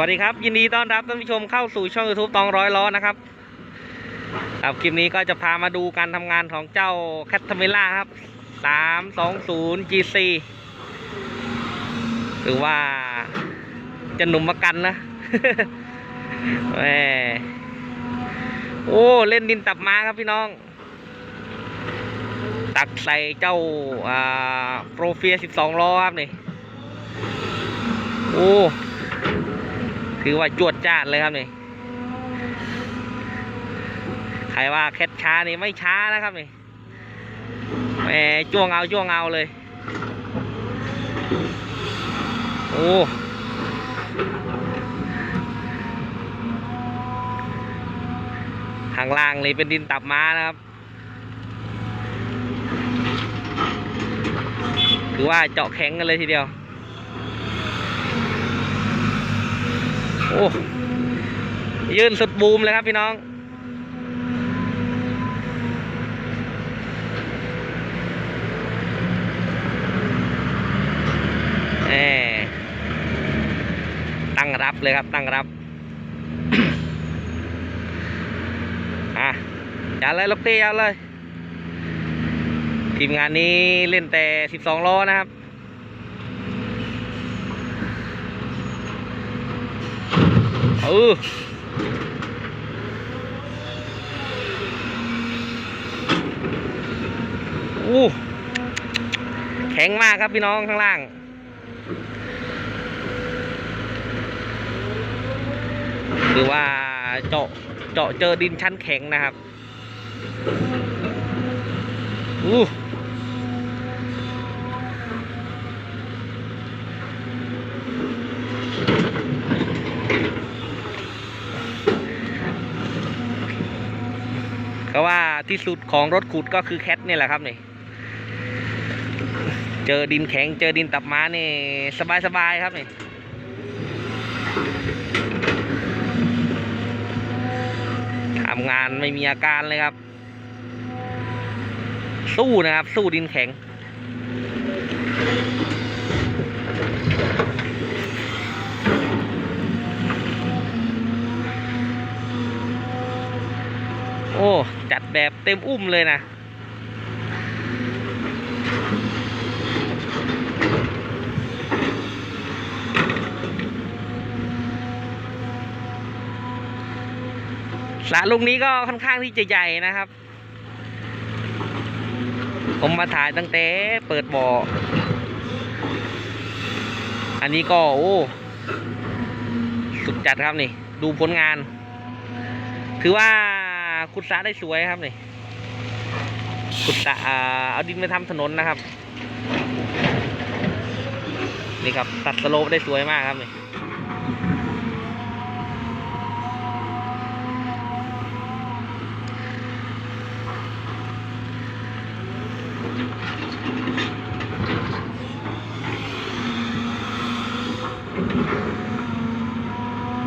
วัสดีครับ ยินดีต้อนรับท่านผู้ชมเข้าสู่ช่อง YouTube ตองร้อยล้อนะครับครับคลิปนี้ก็จะพามาดูการทำงานของเจ้า c a t a m i l a ครับ 320 GC หรือว่าจะหนุ่มมากันนะแหมโอ้ เล่นดินตับมาครับพี่น้อง ตักใส่เจ้าอ่าโปรเฟีย 12 ล้อครับนี่ โอ้ ถือว่าจวดจ้าดเลยครับนี่ใครว่าแคทช้านี่ไม่ช้านะครับนี่แหมจ้วงเอาจ้วงเอาเลยโอ้ข้างล่างเลยเป็นดินตับม้านะครับถือว่าเจาะแข็งกันเลยทีเดียว โอ้ยืนสุดบูมเลยครับพี่น้องแหมตั้งรับเลยครับตั้งรับ อะอย่าเลยลูกพี่อย่าเลย ทีมงานนี้เล่นแต่ 12 ล้อนะครับ เอออู้แข็งมากครับพี่น้องข้างล่างคือว่าเจาะเจาะเจอดินชั้นแข็งนะครับอู้ก็ว่า ที่สุดของรถขุดก็คือแคทนี่แหละครับนี่ เจอดินแข็งเจอดินตับม้านี่สบายสบายๆครับนี่ทำงานไม่มีอาการเลยครับ สู้นะครับ สู้ดินแข็ง จัดแบบเต็มอุ้มเลยนะสระลุงนี้ก็ค่อนข้างที่จะใหญ่นะครับ ผมมาถ่ายตั้งแต่เปิดบ่อ อันนี้ก็โอ้สุดจัดครับนี่ ดูผลงาน ถือว่า ขุดสระได้สวยครับนี่ขุดสระเอาดินมาทำถนนนะครับ นี่ครับตัดสโลปได้สวยมากครับนี่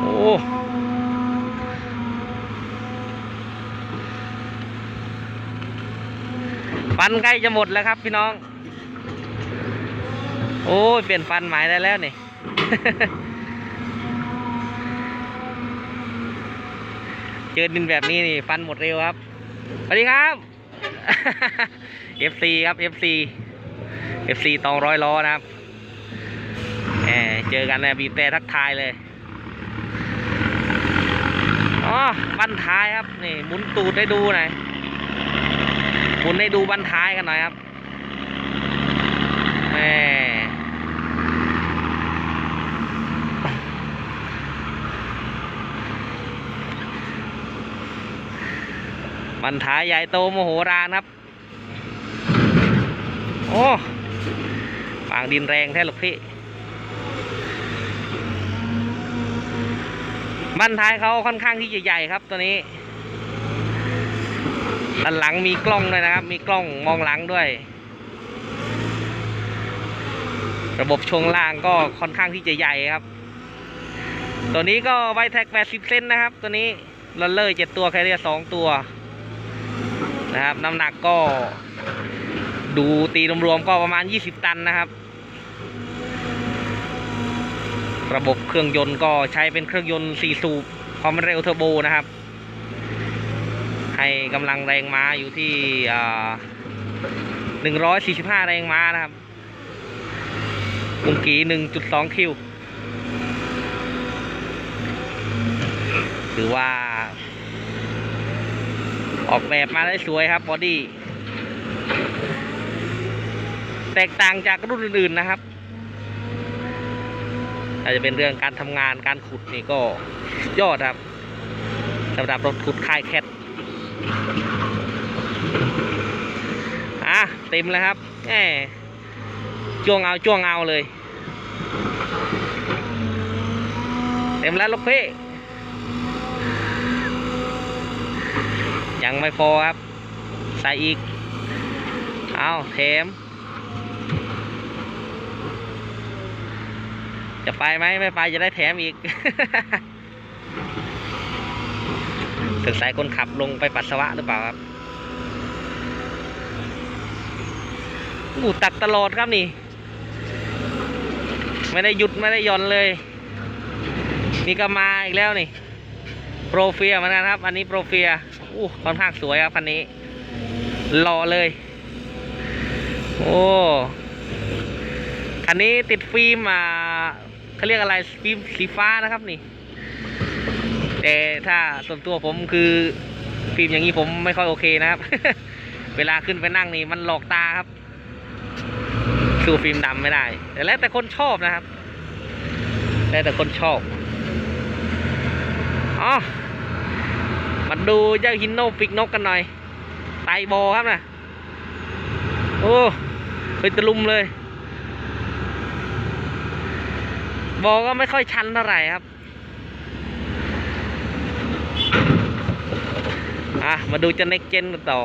โอ้ ฟันใกล้จะหมดแล้วครับพี่น้อง โอ้ยเปลี่ยนฟันหมายได้แล้วนี่ เจอดินแบบนี้นี่ฟันหมดเร็วครับ สวัสดีครับ FC ครับ FC FC ตองร้อยล้อนะครับแหมเจอกันนะบีบแต่ทักทายเลยอ๋อบันท้ายครับ นี่หมุนตูดให้ดูหน่อย มุนให้ดูบันท้ายกันหน่อยครับแหมบันท้ายใหญ่โตโมโหรานครับ โอ้ฝางดินแรงแท้หรอกพี่บ้านท้ายเขาค่อนข้างที่จะใหญ่ครับตัวนี้ ด้านหลังมีกล้องด้วยนะครับ มีกล้องมองหลังด้วย ระบบช่วงล่างก็ค่อนข้างที่จะใหญ่ครับ ตัวนี้ก็ไวแท็ก80เซนนะครับ ตัวนี้ลอนเลอร์เจ็ดตัวแคเรียสองตัวนะครับ น้ำหนักก็ ดูตีรวมๆก็ประมาณ20ตันนะครับ ระบบเครื่องยนต์ก็ใช้เป็นเครื่องยนต์4สูบความเร็วเทอร์โบนะครับ ให้กำลังแรงม้าอยู่ที่อ่า145แรงม้านะครับกุงกี1.2คิวถือว่า ออกแบบมาได้สวยครับบอดี้แตกต่างจากรุ่นอื่นๆนะครับอาจจะเป็นเรื่องการทำงานการขุดนี่ก็ยอดครับสำหรับรถขุดค่ายแคท อะเต็มแล้วครับแหมจ้วงเอาจ้วงเอาเลย เต็มแล้วลูกพี่ยังไม่พอครับ ใส่อีก เอาเทมจะไปไหมไม่ไปจะได้แถมอีก ถึงสายคนขับลงไปปัสสาวะหรือเปล่าครับอูตักตลอดครับนี่ ไม่ได้หยุดไม่ได้ย่อนเลย นี่ก็มาอีกแล้วนี่ โปรเฟียเหมือนกันครับ อันนี้โปรเฟียอู้ค่อนข้างสวยครับคันนี้หล่อเลย โอ้คันนี้ติดฟิล์มอ่าเขาเรียกอะไรฟิล์มสีฟ้านะครับนี่ แต่ถ้าส่วนตัวผมคือฟิล์มอย่างนี้ผมไม่ค่อยโอเคนะครับ เวลาขึ้นไปนั่งนี่มันหลอกตาครับ สู้ฟิล์มดำไม่ได้ แต่แล้วแต่คนชอบนะครับ แล้วแต่คนชอบอ๋อมาดูเจ้าฮินโนปิกนกกันหน่อย ไตโบครับนะโอ้เคยตะลุมเลย บอก็ไม่ค่อยชันเท่าไหร่ครับ อะมาดูจะเน็กเจนกันต่อ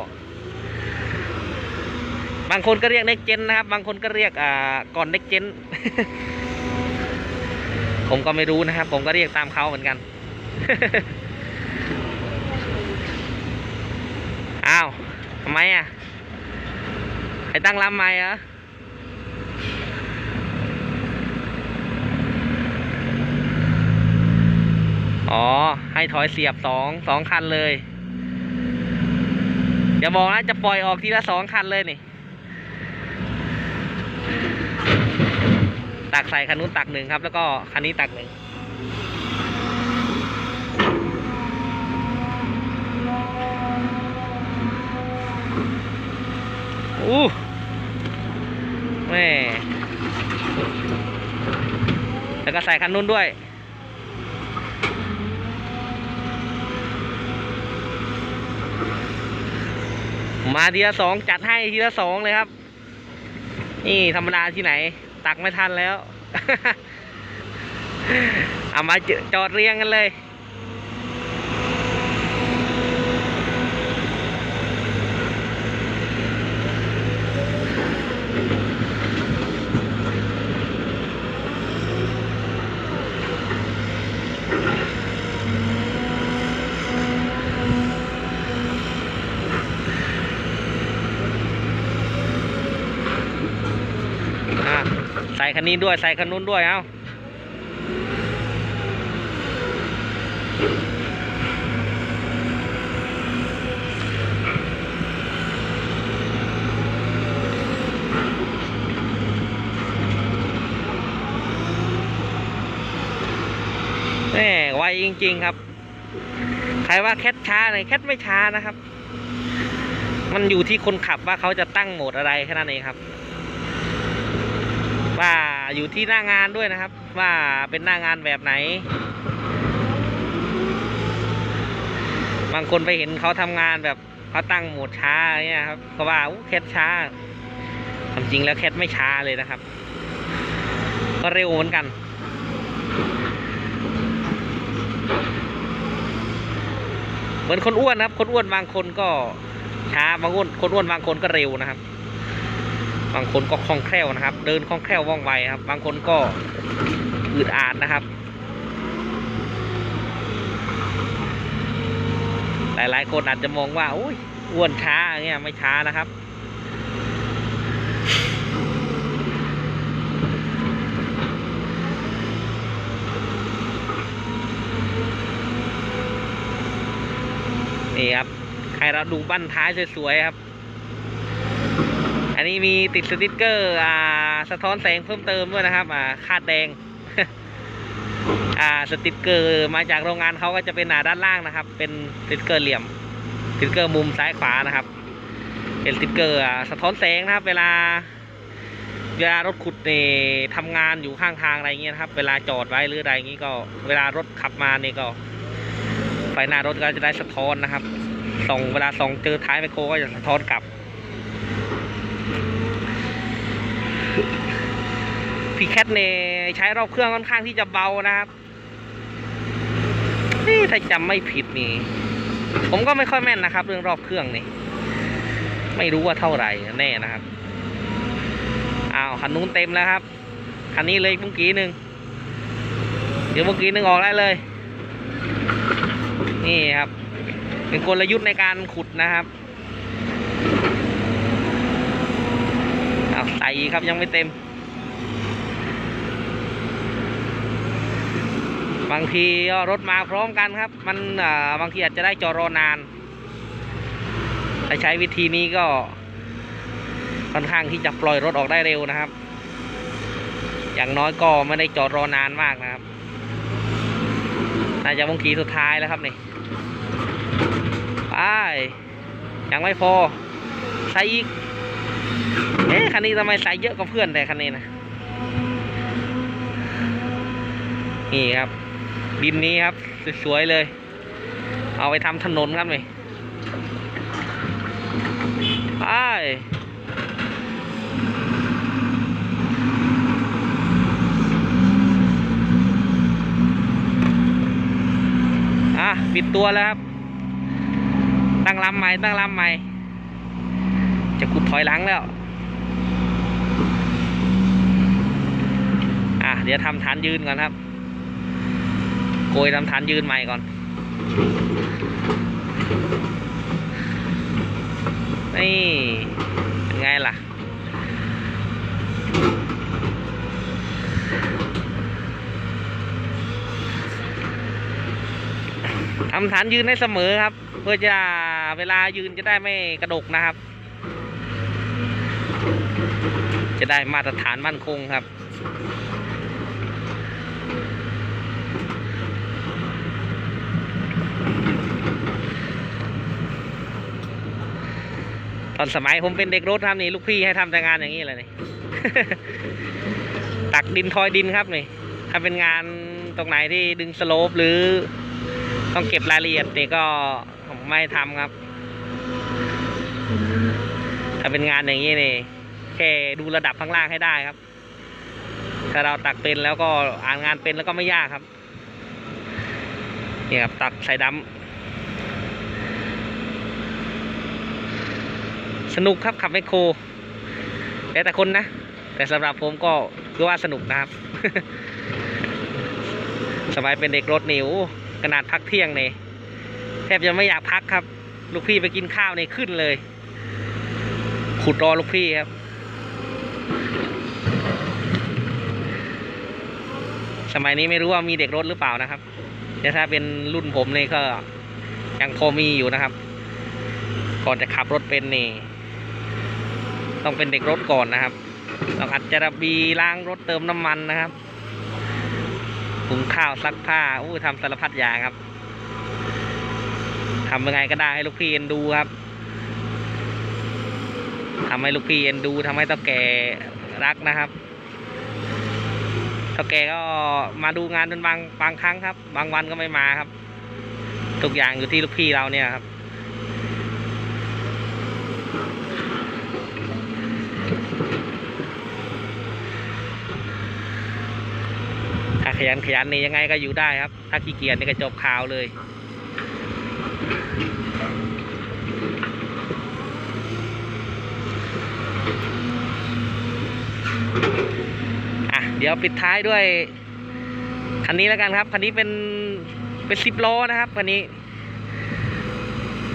บางคนก็เรียกเน็กเจนนะครับ บางคนก็เรียกอ่าก่อนเน็กเจนผมก็ไม่รู้นะครับ ผมก็เรียกตามเขาเหมือนกัน อ้าวทำไมอะให้ตั้งลำใหม่เหรออ๋อ ให้ถอยเสียบสองสองคันเลย อย่าบอกนะจะปล่อยออกทีละสองคันเลยนี่ ตักใส่คันนู้นตักหนึ่งครับ แล้วก็คันนี้ตักหนึ่งอู้แม่แล้วก็ใส่คันนู้นด้วย มาทีละสองจัดให้ทีละสองเลยครับ นี่ธรรมดาที่ไหน ตักไม่ทันแล้ว เอามาจอดเรียงกันเลย อะใส่คันนี้ด้วยใส่คันนู้นด้วยเอ้าแม่ไวจริง ๆ ครับ ใครว่าแคทช้าเลยแคทไม่ช้านะครับ มันอยู่ที่คนขับว่าเขาจะตั้งโหมดอะไรแค่นั้นเองครับ ว่าอยู่ที่หน้างานด้วยนะครับ ว่าเป็นหน้างานแบบไหน บางคนไปเห็นเขาทำงานแบบเขาตั้งโหมดช้าอะไรเงี้ยครับก็ว่าอู้แคทช้าความจริงแล้วแคทไม่ช้าเลยนะครับ ก็เร็วเหมือนกันเหมือนคนอ้วนนะครับ คนอ้วนบางคนก็ช้าบางคนคนอ้วนบางคนก็เร็วนะครับ บางคนก็คล่องแคล่วนะครับ เดินคล่องแคล่วว่องไวครับ บางคนก็อึดอาดนะครับ หลายๆ คนอาจจะมองว่าอุ้ยอ้วนช้าเงี้ยไม่ช้านะครับนี่ครับ ใครเราดูบั้นท้ายสวยๆครับ นนี้มีติดสติกเกอร์อ่าสะท้อนแสงเพิ่มเติมด้วยนะครับอ่าคาดแดงอ่าสติกเกอร์มาจากโรงงานเขาก็จะเป็นหนาด้านล่างนะครับ เป็นสติกเกอร์เหลี่ยมสติกเกอร์มุมซ้ายขวานะครับ เป็นสติกเกอร์สะท้อนแสงนะครับ เวลา เวลารถขุดเนี่ยทำงานอยู่ข้างทางอะไรเงี้ยครับ เวลาจอดไว้หรืออะไรอย่างงี้ก็ เวลารถขับมาเนี่ยก็ไฟหน้ารถก็จะได้สะท้อนนะครับส่องเวลาส่องเจอท้ายไมโครก็จะสะท้อนกลับ พีแคทเนยใช้รอบเครื่องค่อนข้างที่จะเบานะครับ นี่ถ้าจำไม่ผิดนี่ ผมก็ไม่ค่อยแม่นนะครับ เรื่องรอบเครื่องนี่ไม่รู้ว่าเท่าไหร่แน่นะครับอ้าวคันนู้นเต็มแล้วครับคันนี้เลยเมื่อกี้หนึ่งเดี๋ยวเมื่อกี้หนึ่งออกได้เลย นี่ครับ เป็นกลยุทธ์ในการขุดนะครับเอาใส่ครับยังไม่เต็ม บางทีก็รถมาพร้อมกันครับ มันอ่าบางทีอาจจะได้จอรอนานถ้าใช้วิธีนี้ก็ค่อนข้างที่จะปล่อยรถออกได้เร็วนะครับ อย่างน้อยก็ไม่ได้จอดรอนานมากนะครับน่าจะวงกีสุดท้ายแล้วครับนี่ไปยังไม่พอใส่อีกเอ๊ะคันนี้ทำไมใส่เยอะกว่าเพื่อนแต่คันนี้นะนี่ครับ ดินนี้ครับ สวยๆเลย เอาไปทำถนนครับนี่ไปอะปิดตัวแล้วครับ ตั้งลำใหม่ ตั้งลำใหม่ จะขุดถอยหลังแล้วอะเดี๋ยวทำฐานยืนก่อนครับ โกยทำฐานยืนใหม่ก่อนนี่เป็นไงล่ะ ทำฐานยืนให้เสมอครับ เพื่อจะเวลายืนจะได้ไม่กระดกนะครับ จะได้มาตรฐานมั่นคงครับ ตอนสมัยผมเป็นเด็กรถครับนี่ลูกพี่ให้ทำแต่งานอย่างนี้เลยนี่ ตักดินทอยดินครับนี่ถ้าเป็นงานตรงไหนที่ดึงสโลปหรือ ต้องเก็บรายละเอียดนี่ก็ผมไม่ทำครับ ถ้าเป็นงานอย่างนี้นี่แค่ดูระดับข้างล่างให้ได้ครับ ถ้าเราตักเป็นแล้วก็อ่านงานเป็นแล้วก็ไม่ยากครับนี่ครับตักใส่ดำ สนุกครับขับไมโครแล้วแต่คนนะ แต่สำหรับผมก็คือว่าสนุกนะครับ สมัยเป็นเด็กรถนิวขนาดพักเที่ยงเนี่ยแทบจะไม่อยากพักครับ ลูกพี่ไปกินข้าวเนี่ยขึ้นเลย ขุดรอลูกพี่ครับสมัยนี้ไม่รู้ว่ามีเด็กรถหรือเปล่านะครับ แต่ถ้าเป็นรุ่นผมเนี่ยก็ยังพอมีอยู่นะครับ ก่อนจะขับรถเป็นนี่ ต้องเป็นเด็กรถก่อนนะครับต้องอัดจระบีล้างรถเติมน้ำมันนะครับหุงข้าวซักผ้าอู้ทำสารพัดอย่างครับทำยังไงก็ได้ให้ลูกพี่เอ็นดูครับทำให้ลูกพี่เอ็นดูทำให้ต้าแก่รักนะครับต้าแก่ก็มาดูงานเป็นบางบางครั้งครับ บางวันก็ไม่มาครับ ทุกอย่างอยู่ที่ลูกพี่เราเนี่ยครับ ขยันขยันนี่ยังไงก็อยู่ได้ครับ ถ้าขี้เกียจนี่ก็จบข่าวเลย อะ เดี๋ยวปิดท้ายด้วย คันนี้แล้วกันครับ คันนี้เป็นเป็นสิบล้อนะครับคันนี้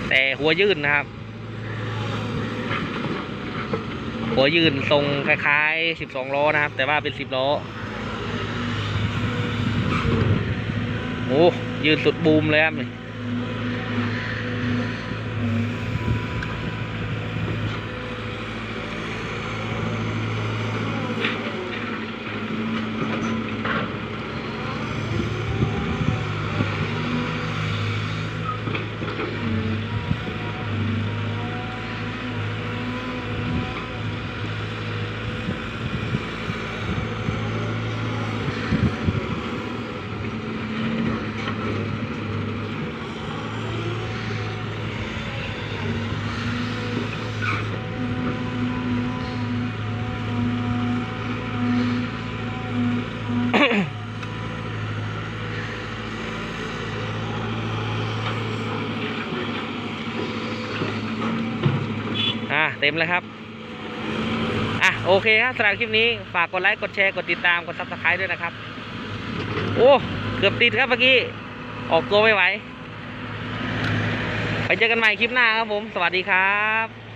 แต่หัวยื่นนะครับ หัวยื่นทรงคล้ายๆสิบสองล้อนะครับ แต่ว่าเป็นสิบล้อ โอ้ยืนสุดบูมเลยครับนี่ ต็มเลยครับ อะโอเคครับสำหรับคลิปนี้ฝากกดไลค์กดแชร์กดติดตามกดซับสไครต์ด้วยนะครับ โอ้เกือบติดครับเมื่อกี้ออกตัวไม่ไหว ไปเจอกันใหม่คลิปหน้าครับผม สวัสดีครับ